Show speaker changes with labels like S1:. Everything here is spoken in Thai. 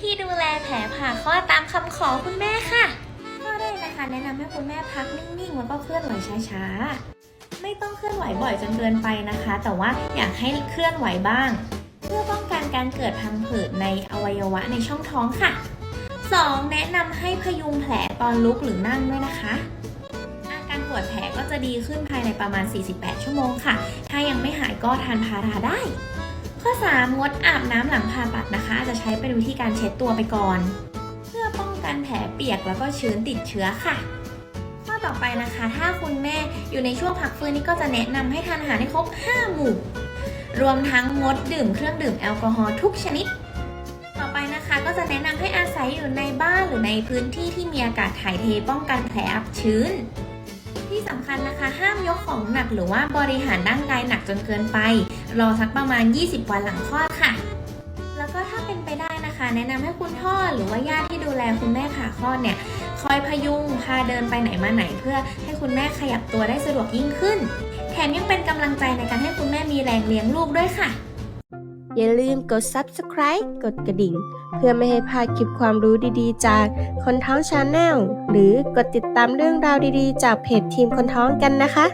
S1: ธีดูแลแผลผ่าคลอดตามคำขอคุณแม่ค่ะ ข้อแรกนะคะแนะนำให้คุณแม่พักนิ่งๆแล้วก็เคลื่อนไหวช้าๆ ไม่ต้องเคลื่อนไหวบ่อยจนเกินไปนะคะ แต่ว่าอยากให้เคลื่อนไหวบ้าง เพื่อป้องกันการเกิดพังผืดในอวัยวะในช่องท้องค่ะ 2. แนะนำให้พยุงแผลตอนลุกหรือนั่งด้วยนะคะอาการปวดแผลก็จะดีขึ้นภายในประมาณ 48 ชั่วโมงค่ะ ถ้ายังไม่หายก็ทานพาราได้ ข้อ 3 งดอาบน้ำหลังผ่าตัดนะคะ จะใช้เป็นวิธีการเช็ดตัวไปก่อน เพื่อป้องกันแผลเปียกแล้วก็ชื้นติดเชื้อค่ะ ข้อต่อไปนะคะ ถ้าคุณแม่อยู่ในช่วงพักฟื้นนี่ก็จะแนะนำให้ทานอาหารให้ครบ 5 หมู่ รวมทั้งงดดื่มเครื่องดื่มแอลกอฮอล์ทุกชนิด ต่อไปนะคะก็จะแนะนำให้อาศัยอยู่ในบ้านหรือในพื้นที่ที่มีอากาศถ่ายเทป้องกันแผลอับชื้นที่สำคัญนะคะ ห้ามยกของหนักหรือว่าบริหารร่างกายหนัก จนเกินไป รอสักประมาณ 20 วันหลังคลอดค่ะ แล้วก็ถ้าเป็นไปได้นะคะ แนะนำให้คุณพ่อหรือว่าญาติที่ดูแลคุณแม่ผ่าคลอดเนี่ยคอยพยุงพาเดินไปไหนมาไหน เพื่อให้คุณแม่ขยับตัวได้สะดวกยิ่งขึ้น แถมยังเป็นกำลังใจในการให้คุณแม่มีแรงเลี้ยงลูกด้วยค่ะ
S2: อย่าลืมกด subscribe กดกระดิ่ง เพื่อไม่ให้พลาดคลิปความรู้ดีๆ จากคนท้องชาแนลหรือกดติดตามเรื่องราวดีๆ จากเพจทีมคนท้องกันนะคะ